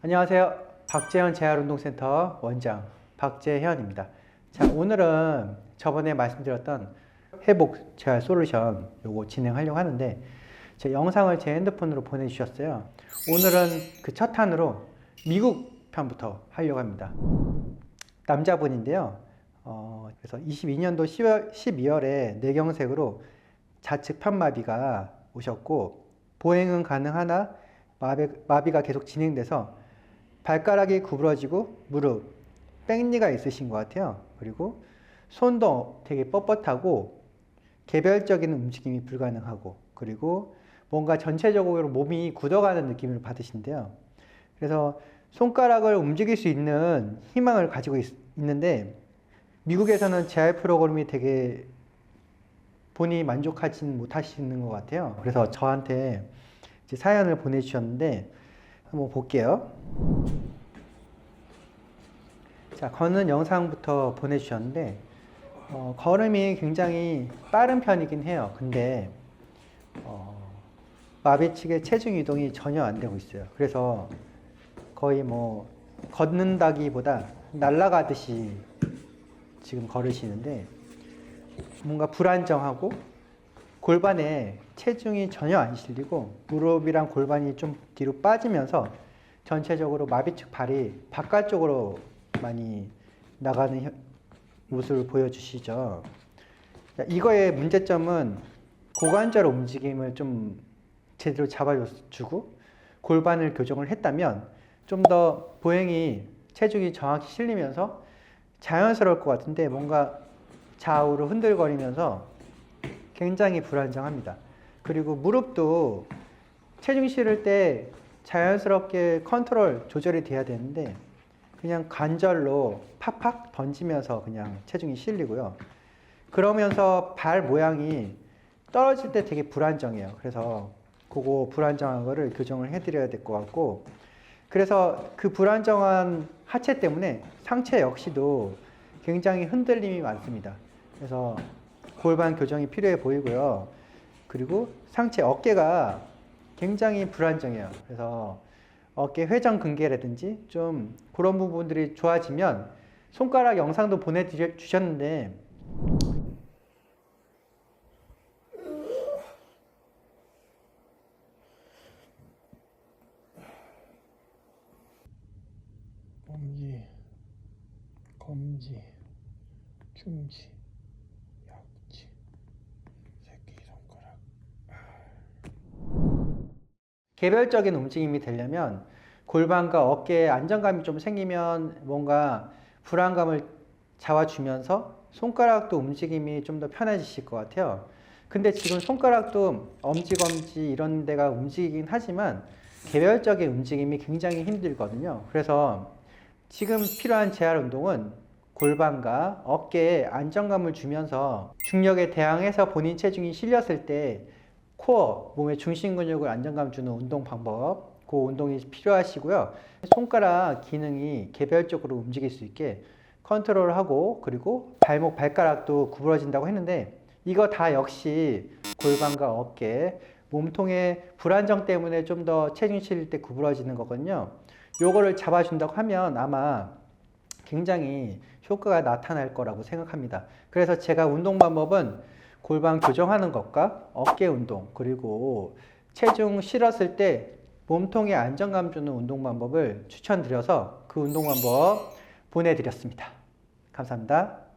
안녕하세요. 박재현 재활운동센터 원장 박재현입니다. 자, 오늘은 저번에 말씀드렸던 회복 재활 솔루션 요거 진행하려고 하는데 제 영상을 제 핸드폰으로 보내주셨어요. 오늘은 그 첫 탄으로 미국 편부터 하려고 합니다. 남자분인데요. 어, 그래서 22년도 10월, 12월에 뇌경색으로 좌측 편마비가 오셨고 보행은 가능하나 마비, 마비가 계속 진행돼서 발가락이 구부러지고 무릎, 뺑니가 있으신 것 같아요. 그리고 손도 되게 뻣뻣하고 개별적인 움직임이 불가능하고 그리고 뭔가 전체적으로 몸이 굳어가는 느낌을 받으신데요. 그래서 손가락을 움직일 수 있는 희망을 가지고 있, 있는데 미국에서는 재활 프로그램이 되게 본인이 만족하지는 못하시는 것 같아요. 그래서 저한테 사연을 보내주셨는데 한번 볼게요. 자, 걷는 영상부터 보내주셨는데 어, 걸음이 굉장히 빠른 편이긴 해요. 근데 어, 마비 측의 체중 이동이 전혀 안 되고 있어요. 그래서 거의 뭐 걷는다기보다 날아가듯이 지금 걸으시는데 뭔가 불안정하고 골반에 체중이 전혀 안 실리고 무릎이랑 골반이 좀 뒤로 빠지면서 전체적으로 마비 측 발이 바깥쪽으로 많이 나가는 현- 모습을 보여주시죠. 자, 이거의 문제점은 고관절 움직임을 좀 제대로 잡아주고 골반을 교정을 했다면 좀 더 보행이 체중이 정확히 실리면서 자연스러울 것 같은데 뭔가 좌우로 흔들거리면서 굉장히 불안정합니다. 그리고 무릎도 체중 실을 때 자연스럽게 컨트롤 조절이 돼야 되는데 그냥 관절로 팍팍 던지면서 그냥 체중이 실리고요. 그러면서 발 모양이 떨어질 때 되게 불안정해요. 그래서 그거 불안정한 거를 교정을 해드려야 될 것 같고 그래서 그 불안정한 하체 때문에 상체 역시도 굉장히 흔들림이 많습니다. 그래서 골반 교정이 필요해 보이고요. 그리고 상체 어깨가 굉장히 불안정해요. 그래서 어깨 회전 근개라든지 좀 그런 부분들이 좋아지면 손가락 영상도 보내주셨는데 엄지, 검지, 중지, 새끼손가락. 개별적인 움직임이 되려면 골반과 어깨에 안정감이 좀 생기면 뭔가 불안감을 잡아주면서 손가락도 움직임이 좀 더 편해지실 것 같아요. 근데 지금 손가락도 엄지검지 이런 데가 움직이긴 하지만 개별적인 움직임이 굉장히 힘들거든요. 그래서 지금 필요한 재활 운동은 골반과 어깨에 안정감을 주면서 중력에 대항해서 본인 체중이 실렸을 때 코어, 몸의 중심 근육을 안정감 주는 운동 방법, 그 운동이 필요하시고요. 손가락 기능이 개별적으로 움직일 수 있게 컨트롤하고 그리고 발목, 발가락도 구부러진다고 했는데 이거 다 역시 골반과 어깨, 몸통의 불안정 때문에 좀 더 체중 실릴 때 구부러지는 거거든요. 요거를 잡아준다고 하면 아마 굉장히 효과가 나타날 거라고 생각합니다. 그래서 제가 운동 방법은 골반 교정하는 것과 어깨 운동 그리고 체중 실었을 때 몸통에 안정감 주는 운동 방법을 추천드려서 그 운동 방법 보내드렸습니다. 감사합니다.